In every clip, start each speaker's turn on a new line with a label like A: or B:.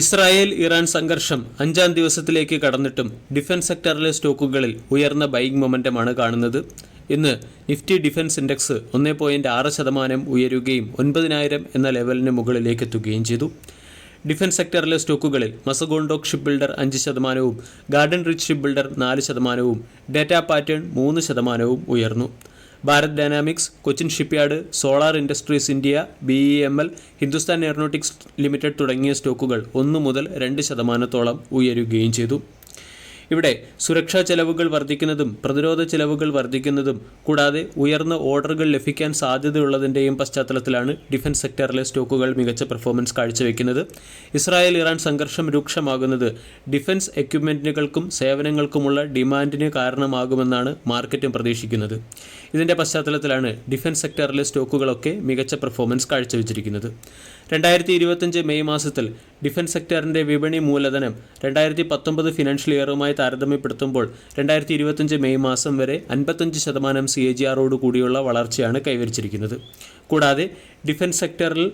A: Israel Iran സംഘർഷം അഞ്ചാം ദിവസത്തിലേക്ക് കടന്നിട്ടും ഡിഫൻസ് സെക്ടറിലെ സ്റ്റോക്കുകളിൽ ഉയർന്ന ബൈങ് മൊമെന്റമാണ് കാണുന്നത്. ഇന്ന് നിഫ്റ്റി ഡിഫൻസ് ഇൻഡെക്സ് ഒന്ന് പോയിന്റ് ആറ് ശതമാനം ഉയരുകയും ഒൻപതിനായിരം എന്ന ലെവലിന് മുകളിലേക്ക് എത്തുകയും ചെയ്തു. ഡിഫൻസ് സെക്ടറിലെ സ്റ്റോക്കുകളിൽ മസഗോണ്ടോക് ഷിപ്പ് ബിൽഡർ അഞ്ച് ശതമാനവും ഗാർഡൻ റിച്ച് ഷിപ്പ് ബിൽഡർ നാല് ശതമാനവും ഡേറ്റ പാറ്റേൺ മൂന്ന് ശതമാനവും ഉയർന്നു. Bharat dynamics Cochin shipyard solar industries India B E M L Hindustan aeronautics limited തുടങ്ങിയ സ്റ്റോക്കുകൾ ഒന്ന് മുതൽ രണ്ട് ശതമാനത്തോളം ഉയരുകയും ചെയ്തു. ഇവിടെ സുരക്ഷാ ചെലവുകൾ വർദ്ധിക്കുന്നതും പ്രതിരോധ ചെലവുകൾ വർദ്ധിക്കുന്നതും കൂടാതെ ഉയർന്ന ഓർഡറുകൾ ലഭിക്കാൻ സാധ്യതയുള്ളതിന്റെയും പശ്ചാത്തലത്തിലാണ് ഡിഫൻസ് സെക്ടറിലെ സ്റ്റോക്കുകൾ മികച്ച പെർഫോമൻസ് കാഴ്ചവെക്കുന്നത്. ഇസ്രായേൽ ഇറാൻ സംഘർഷം രൂക്ഷമാകുന്നത് ഡിഫൻസ് എക്യുപ്മെന്റുകൾക്കും സേവനങ്ങൾക്കുമുള്ള ഡിമാൻഡിന് കാരണമാകുമെന്നാണ് മാർക്കറ്റും പ്രതീക്ഷിക്കുന്നത്. ഇതിന്റെ പശ്ചാത്തലത്തിലാണ് ഡിഫൻസ് സെക്ടറിലെ സ്റ്റോക്കുകളൊക്കെ മികച്ച പെർഫോമൻസ് കാഴ്ചവെച്ചിരിക്കുന്നത്. രണ്ടായിരത്തി ഇരുപത്തഞ്ച് മെയ് മാസത്തിൽ ഡിഫൻസ് സെക്ടറിന്റെ വിപണി മൂലധനം രണ്ടായിരത്തി പത്തൊമ്പത് ഫിനാൻഷ്യൽ ഇയറുമായി താരതമ്യപ്പെടുത്തുമ്പോൾ രണ്ടായിരത്തി ഇരുപത്തഞ്ച് മെയ് മാസം വരെ അൻപത്തഞ്ച് ശതമാനം സി എ ജി ആറോട് കൂടിയുള്ള വളർച്ചയാണ് കൈവരിച്ചിരിക്കുന്നത്. കൂടാതെ ഡിഫൻസ് സെക്ടറിൽ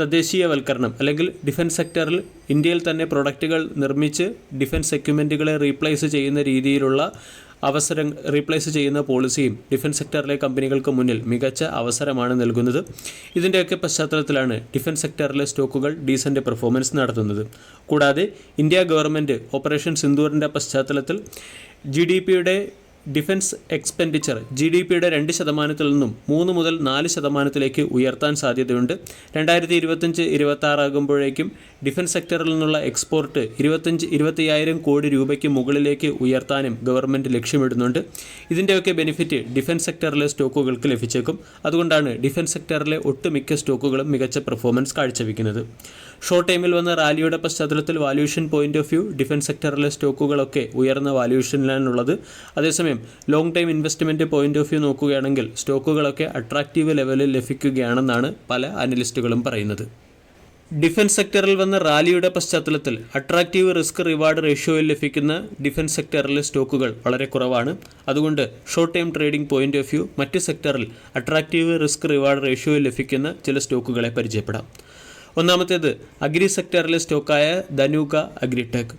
A: തദ്ദേശീയവൽക്കരണം അല്ലെങ്കിൽ ഡിഫൻസ് സെക്ടറിൽ ഇന്ത്യയിൽ തന്നെ പ്രൊഡക്റ്റുകൾ നിർമ്മിച്ച് ഡിഫൻസ് എക്യുപ്മെന്റുകളെ റീപ്ലേസ് ചെയ്യുന്ന രീതിയിലുള്ള അവസരം റീപ്ലേസ് ചെയ്യുന്ന പോളിസിയും ഡിഫൻസ് സെക്ടറിലെ കമ്പനികൾക്ക് മുന്നിൽ മികച്ച അവസരമാണ് നൽകുന്നത്. ഇതിന്റെയൊക്കെ പശ്ചാത്തലത്തിലാണ് ഡിഫൻസ് സെക്ടറിലെ സ്റ്റോക്കുകൾ ഡീസന്റ് പെർഫോമൻസ് നടത്തുന്നത്. കൂടാതെ ഇന്ത്യ ഗവൺമെന്റ് ഓപ്പറേഷൻ സിന്ദൂറിന്റെ പശ്ചാത്തലത്തിൽ ജി ഡി പിയുടെ ഡിഫൻസ് എക്സ്പെൻഡിച്ചർ ജി ഡി പിയുടെ രണ്ട് ശതമാനത്തിൽ നിന്നും മൂന്ന് മുതൽ നാല് ശതമാനത്തിലേക്ക് ഉയർത്താൻ സാധ്യതയുണ്ട്. രണ്ടായിരത്തി ഇരുപത്തഞ്ച് ഇരുപത്തി ആറാകുമ്പോഴേക്കും ഡിഫൻസ് സെക്ടറിൽ നിന്നുള്ള എക്സ്പോർട്ട് ഇരുപത്തഞ്ച് ഇരുപത്തയ്യായിരം കോടി രൂപയ്ക്ക് മുകളിലേക്ക് ഉയർത്താനും ഗവൺമെന്റ് ലക്ഷ്യമിടുന്നുണ്ട്. ഇതിന്റെയൊക്കെ ബെനിഫിറ്റ് ഡിഫൻസ് സെക്ടറിലെ സ്റ്റോക്കുകൾക്ക് ലഭിച്ചേക്കും. അതുകൊണ്ടാണ് ഡിഫൻസ് സെക്ടറിലെ ഒട്ടുമിക്ക സ്റ്റോക്കുകളും മികച്ച പെർഫോമൻസ് കാഴ്ചവെക്കുന്നത്. ഷോർട്ട് ടൈമിൽ വന്ന റാലിയുടെ പശ്ചാത്തലത്തിൽ valuation point of view defence സെക്ടറിലെ സ്റ്റോക്കുകളൊക്കെ ഉയർന്ന വാല്യൂഷനിലാണുള്ളത് അതേസമയം long time investment point of view നോക്കുകയാണെങ്കിൽ സ്റ്റോക്കുകളൊക്കെ അട്രാക്റ്റീവ് ലെവലിൽ ലഭിക്കുകയാണെന്നാണ് പല അനലിസ്റ്റുകളും പറയുന്നത്. ഡിഫൻസ് സെക്ടറിൽ വന്ന റാലിയുടെ പശ്ചാത്തലത്തിൽ അട്രാക്റ്റീവ് റിസ്ക് റിവാർഡ് റേഷ്യോയിൽ ലഭിക്കുന്ന ഡിഫൻസ് സെക്ടറിലെ സ്റ്റോക്കുകൾ വളരെ കുറവാണ്. അതുകൊണ്ട് short time trading point of view മറ്റ് സെക്ടറിൽ അട്രാക്റ്റീവ് റിസ്ക് റിവാർഡ് റേഷ്യോയിൽ ലഭിക്കുന്ന ചില സ്റ്റോക്കുകളെ പരിചയപ്പെടാം. ഒന്നാമത്തേത് അഗ്രി സെക്ടറിലെ സ്റ്റോക്കായ ധനൂക അഗ്രിടെക്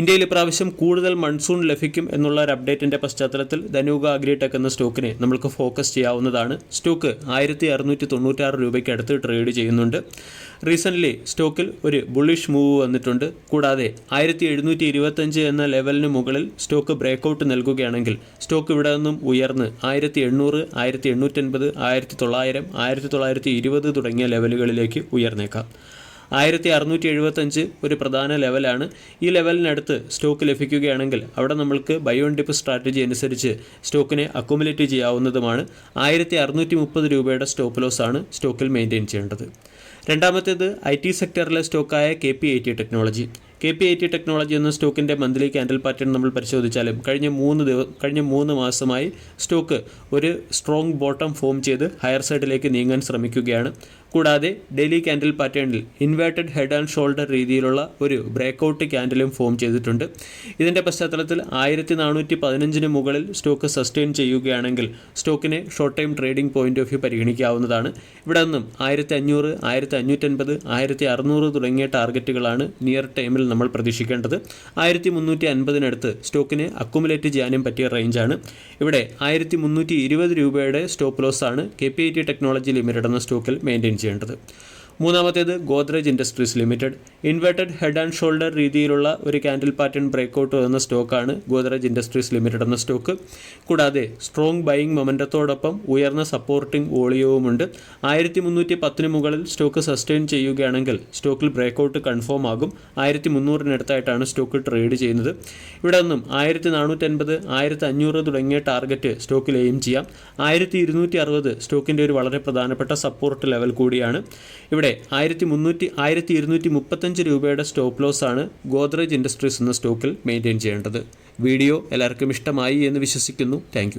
A: ഇന്ത്യയിൽ ഇപ്രാവശ്യം കൂടുതൽ മൺസൂൺ ലഭിക്കും എന്നുള്ള ഒരു അപ്ഡേറ്റിന്റെ പശ്ചാത്തലത്തിൽ ധനൂഗ അഗ്രിടെക് എന്ന സ്റ്റോക്കിനെ നമ്മൾക്ക് ഫോക്കസ് ചെയ്യാവുന്നതാണ്. സ്റ്റോക്ക് ആയിരത്തി അറുന്നൂറ്റി തൊണ്ണൂറ്റാറ് രൂപയ്ക്ക് അടുത്ത് ട്രേഡ് ചെയ്യുന്നുണ്ട്. റീസെന്റ്ലി സ്റ്റോക്കിൽ ഒരു ബുള്ളിഷ് മൂവ് വന്നിട്ടുണ്ട്. കൂടാതെ ആയിരത്തി എഴുന്നൂറ്റി ഇരുപത്തഞ്ച് എന്ന ലെവലിന് മുകളിൽ സ്റ്റോക്ക് ബ്രേക്കൗട്ട് നൽകുകയാണെങ്കിൽ സ്റ്റോക്ക് ഇവിടെ നിന്നും ഉയർന്ന് ആയിരത്തി എണ്ണൂറ് ആയിരത്തി എണ്ണൂറ്റൻപത് ആയിരത്തി തൊള്ളായിരം ആയിരത്തി തൊള്ളായിരത്തി ഇരുപത് തുടങ്ങിയ ലെവലുകളിലേക്ക് ഉയർന്നേക്കാം. ആയിരത്തി അറുന്നൂറ്റി എഴുപത്തഞ്ച് ഒരു പ്രധാന ലെവലാണ്. ഈ ലെവലിനടുത്ത് സ്റ്റോക്ക് ലഭിക്കുകയാണെങ്കിൽ അവിടെ നമ്മൾക്ക് ബൈ ഓൺ ഡിപ്പ് സ്ട്രാറ്റജി അനുസരിച്ച് സ്റ്റോക്കിനെ അക്കുമുലേറ്റ് ചെയ്യാവുന്നതുമാണ്. ആയിരത്തി അറുന്നൂറ്റി മുപ്പത് രൂപയുടെ സ്റ്റോപ്പ് ലോസ് ആണ് സ്റ്റോക്കിൽ മെയിന്റെയിൻ ചെയ്യേണ്ടത്. രണ്ടാമത്തേത് ഐ ടി സെക്ടറിലെ സ്റ്റോക്കായ K P I T technology K P I T technology എന്ന സ്റ്റോക്കിന്റെ മന്ത്ലി ക്യാൻഡിൽ പാറ്റേൺ നമ്മൾ പരിശോധിച്ചാലും കഴിഞ്ഞ മൂന്ന് ദിവസം കഴിഞ്ഞ മൂന്ന് മാസമായി സ്റ്റോക്ക് ഒരു സ്ട്രോങ് ബോട്ടം ഫോം ചെയ്ത് ഹയർ സൈഡിലേക്ക് നീങ്ങാൻ ശ്രമിക്കുകയാണ്. കൂടാതെ ഡെയിലി ക്യാൻഡിൽ പാറ്റേണിൽ ഇൻവേർട്ടഡ് ഹെഡ് ആൻഡ് ഷോൾഡർ രീതിയിലുള്ള ഒരു ബ്രേക്കൗട്ട് ക്യാൻഡിലും ഫോം ചെയ്തിട്ടുണ്ട്. ഇതിന്റെ പശ്ചാത്തലത്തിൽ ആയിരത്തി നാനൂറ്റി പതിനഞ്ചിന് മുകളിൽ സ്റ്റോക്ക് സസ്റ്റെയിൻ ചെയ്യുകയാണെങ്കിൽ സ്റ്റോക്കിനെ short time trading point of view പരിഗണിക്കാവുന്നതാണ്. ഇവിടെ നിന്നും ആയിരത്തി അഞ്ഞൂറ് ആയിരത്തി അഞ്ഞൂറ്റൻപത് ആയിരത്തി അറുന്നൂറ് തുടങ്ങിയ ടാർഗറ്റുകളാണ് നിയർ ടൈമിൽ നമ്മൾ പ്രതീക്ഷിക്കേണ്ടത്. ആയിരത്തി മുന്നൂറ്റി അൻപതിനടുത്ത് സ്റ്റോക്കിനെ അക്കുമുലേറ്റ് ചെയ്യാനും പറ്റിയ റേഞ്ചാണ്. ഇവിടെ ആയിരത്തി മുന്നൂറ്റി ഇരുപത് രൂപയുടെ സ്റ്റോപ്പ് ലോസ് ആണ് K P I T technology limited എന്ന സ്റ്റോക്കിൽ മെയിന്റെയിൻ ചെയ്യേണ്ടത്. മൂന്നാമത്തേത് Godrej industries limited. Inverted head and shoulder രീതിയിലുള്ള ഒരു ക്യാൻഡിൽ പാറ്റേൺ ബ്രേക്കൗട്ട് എന്ന സ്റ്റോക്കാണ് ഗോദ്രേജ് ഇൻഡസ്ട്രീസ് ലിമിറ്റഡ് എന്ന സ്റ്റോക്ക്. കൂടാതെ സ്ട്രോങ് ബൈയിങ് മൊമെന്റത്തോടൊപ്പം ഉയർന്ന സപ്പോർട്ടിംഗ് വോളിയവുമുണ്ട്. ആയിരത്തി മുന്നൂറ്റി പത്തിന് മുകളിൽ സ്റ്റോക്ക് സസ്റ്റെയിൻ ചെയ്യുകയാണെങ്കിൽ സ്റ്റോക്കിൽ ബ്രേക്കൗട്ട് കൺഫേം ആകും. ആയിരത്തി മുന്നൂറിനടുത്തായിട്ടാണ് സ്റ്റോക്ക് ട്രേഡ് ചെയ്യുന്നത്. ഇവിടെ നിന്നും ആയിരത്തി നാനൂറ്റൻപത് ആയിരത്തി അഞ്ഞൂറ് തുടങ്ങിയ ടാർഗറ്റ് സ്റ്റോക്കിൽ എയിം ചെയ്യാം. ആയിരത്തി ഇരുന്നൂറ്റി അറുപത് സ്റ്റോക്കിന്റെ ഒരു വളരെ പ്രധാനപ്പെട്ട സപ്പോർട്ട് ലെവൽ കൂടിയാണ്. ഇവിടെ ആയിരത്തി മുന്നൂറ്റി ആയിരത്തി ഇരുന്നൂറ്റി മുപ്പത്തഞ്ച് രൂപയുടെ സ്റ്റോപ്പ് ലോസ് ആണ് ഗോദ്രേജ് ഇൻഡസ്ട്രീസ് എന്ന സ്റ്റോക്കിൽ മെയിന്റെയിൻ ചെയ്യേണ്ടത്. വീഡിയോ എല്ലാവർക്കും ഇഷ്ടമായി എന്ന് വിശ്വസിക്കുന്നു. താങ്ക്